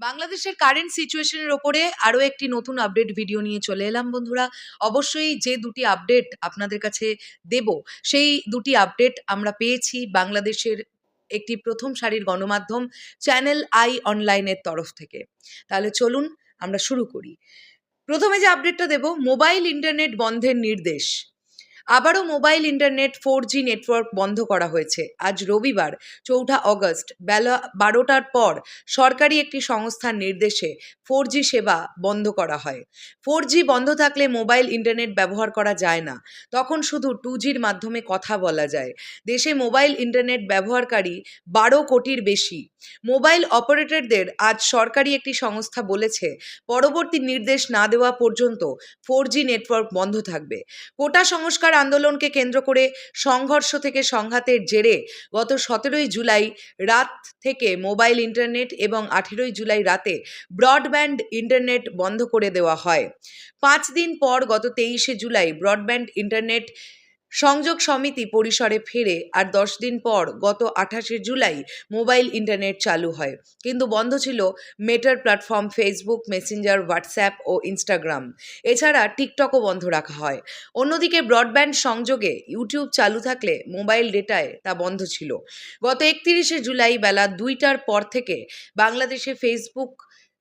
বাংলাদেশের কারেন্ট সিচুয়েশনের ওপরে আরও একটি নতুন আপডেট ভিডিও নিয়ে চলে এলাম বন্ধুরা। অবশ্যই যে দুটি আপডেট আপনাদের কাছে দেব, সেই দুটি আপডেট আমরা পেয়েছি বাংলাদেশের একটি প্রথম সারির গণমাধ্যম চ্যানেল আই অনলাইনের তরফ থেকে। তাহলে চলুন আমরা শুরু করি। প্রথমে যে আপডেটটা দেব মোবাইল ইন্টারনেট বন্ধের নির্দেশ। আবারও mobile internet four G network বন্ধ করা হয়েছে। আজ রবিবার, চৌঠা অগস্ট, বেলা বারোটার পর সরকারি একটি সংস্থার নির্দেশে ফোর জি সেবা বন্ধ করা হয়। ফোর জি বন্ধ থাকলে মোবাইল ইন্টারনেট ব্যবহার করা যায় না। তখন শুধু টু জির মাধ্যমে কথা বলা যায়। দেশে মোবাইল ইন্টারনেট ব্যবহারকারী বারো কোটির বেশি। মোবাইল অপারেটরদের আজ সরকারি একটি সংস্থা বলেছে, পরবর্তী নির্দেশ না দেওয়া পর্যন্ত ফোর জি নেটওয়ার্ক বন্ধ থাকবে। কোটা সংস্কার আন্দোলনকে কেন্দ্র করে সংঘর্ষ থেকে সংঘাতের জেরে গত সতেরোই জুলাই রাত থেকে মোবাইল ইন্টারনেট এবং আঠেরোই জুলাই রাতে ব্রডব্যান্ড ইন্টারনেট বন্ধ করে দেওয়া হয়। পাঁচ দিন পর গত তেইশে জুলাই ব্রডব্যান্ড ইন্টারনেট সংযোগ সমিতি পরিসরে ফেরে আর দশ দিন পর গত আঠাশে জুলাই মোবাইল ইন্টারনেট চালু হয়। কিন্তু বন্ধ ছিল মেটার প্ল্যাটফর্ম ফেসবুক, মেসেঞ্জার, হোয়াটসঅ্যাপ ও ইনস্টাগ্রাম। এছাড়া টিকটকও বন্ধ রাখা হয়। অন্যদিকে ব্রডব্যান্ড সংযোগে ইউটিউব চালু থাকলে মোবাইল ডেটায় তা বন্ধ ছিল। গত একত্রিশে জুলাই বেলা দুইটার পর থেকে বাংলাদেশে ফেসবুক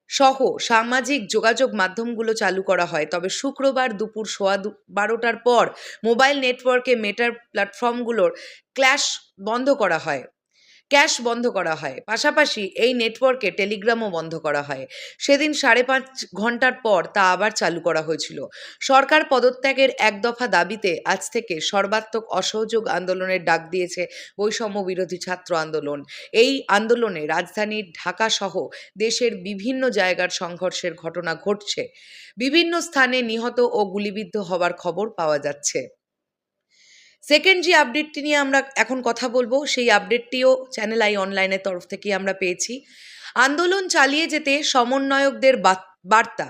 সহ সামাজিক যোগাযোগ মাধ্যমগুলো চালু করা হয়। তবে শুক্রবার দুপুর সোয়া বারোটার পর মোবাইল নেটওয়ার্কে মেটার প্ল্যাটফর্মগুলোর ক্ল্যাশ বন্ধ করা হয়। ক্যাশ বন্ধ করা হয়। পাশাপাশি এই নেটওয়ার্কে টেলিগ্রামও বন্ধ করা হয়। সেদিন সাড়ে পাঁচ ঘণ্টার পর তা আবার চালু করা হয়েছিল। সরকার পদত্যাগের এক দফা দাবিতে আজ থেকে সর্বাত্মক অসহযোগ আন্দোলনের ডাক দিয়েছে বৈষম্য বিরোধী ছাত্র আন্দোলন। এই আন্দোলনে রাজধানীর ঢাকা সহ দেশের বিভিন্ন জায়গার সংঘর্ষের ঘটনা ঘটছে। বিভিন্ন স্থানে নিহত ও গুলিবিদ্ধ হওয়ার খবর পাওয়া যাচ্ছে। সেকেন্ড যে আপডেটটি নিয়ে আমরা এখন কথা বলব, সেই আপডেটটিও চ্যানেল আই অনলাইনের তরফ থেকে আমরা পেয়েছি। আন্দোলন চালিয়ে যেতে সমন্বয়কদের বার্তা।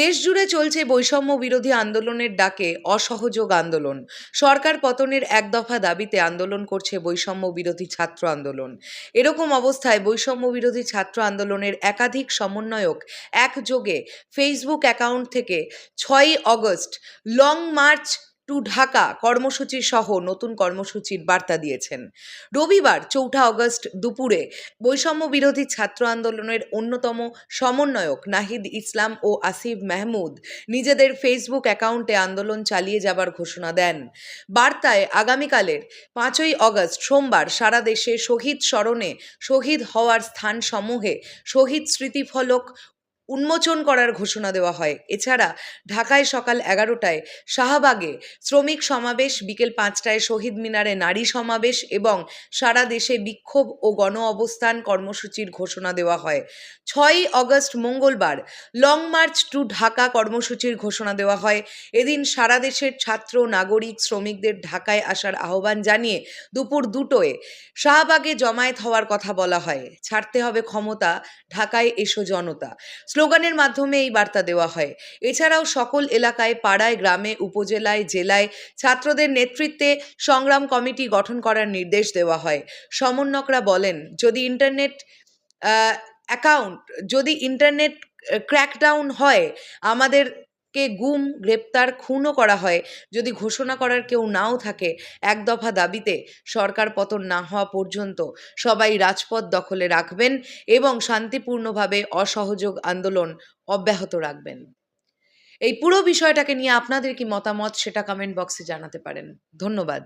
দেশ জুড়ে চলছে বৈষম্য বিরোধী আন্দোলনের ডাকে অসহযোগ আন্দোলন। সরকার পতনের এক দফা দাবিতে আন্দোলন করছে বৈষম্য বিরোধী ছাত্র আন্দোলন। এরকম অবস্থায় বৈষম্য বিরোধী ছাত্র আন্দোলনের একাধিক সমন্বয়ক একযোগে ফেসবুক অ্যাকাউন্ট থেকে ছয়ই August long march to Dhaka কর্মসূচি সহ নতুন কর্মসূচির বার্তা দিয়েছেন। রবিবার চৌঠা অগস্ট দুপুরে বৈষম্য বিরোধী ছাত্র আন্দোলনের অন্যতম সমন্বয়ক নাহিদ ইসলাম ও আসিফ মাহমুদ নিজেদের ফেসবুক অ্যাকাউন্টে আন্দোলন চালিয়ে যাবার ঘোষণা দেন। বার্তায় আগামীকালের পাঁচই অগস্ট সোমবার সারা দেশে শহীদ স্মরণে শহীদ হওয়ার স্থানসমূহে শহীদ স্মৃতিফলক উন্মোচন করার ঘোষণা দেওয়া হয়। এছাড়া ঢাকায় সকাল এগারোটায় শাহবাগে শ্রমিক সমাবেশ, বিকেল পাঁচটায় শহীদ মিনারে নারী সমাবেশ এবং সারা দেশে বিক্ষোভ ও গণ অবস্থান কর্মসূচির ঘোষণা দেওয়া হয়। ছয়ই অগস্ট মঙ্গলবার লং মার্চ টু ঢাকা কর্মসূচির ঘোষণা দেওয়া হয়। এদিন সারা দেশের ছাত্র, নাগরিক, শ্রমিকদের ঢাকায় আসার আহ্বান জানিয়ে দুপুর দুটোয় শাহবাগে জমায়েত হওয়ার কথা বলা হয়। ছাড়তে হবে ক্ষমতা, ঢাকায় এসো জনতা। স্লোগানের মাধ্যমে এই বার্তা দেওয়া হয়। এছাড়াও সকল এলাকায়, পাড়ায়, গ্রামে, উপজেলায়, জেলায় ছাত্রদের নেতৃত্বে সংগ্রাম কমিটি গঠন করার নির্দেশ দেওয়া হয়। সমন্বকরা বলেন, যদি ইন্টারনেট অ্যাকাউন্ট যদি ইন্টারনেট ক্র্যাকডাউন হয়, আমাদের কে গুম, গ্রেপ্তার, খুনও করা হয়। যদি ঘোষণা করার কেউ নাও থাকে, এক দফা দাবিতে সরকার পতন না হওয়া পর্যন্ত সবাই রাজপথ দখলে রাখবেন এবং শান্তিপূর্ণভাবে অসহযোগ আন্দোলন অব্যাহত রাখবেন। এই পুরো বিষয়টাকে নিয়ে আপনাদের কি মতামত সেটা কমেন্ট বক্সে জানাতে পারেন। ধন্যবাদ।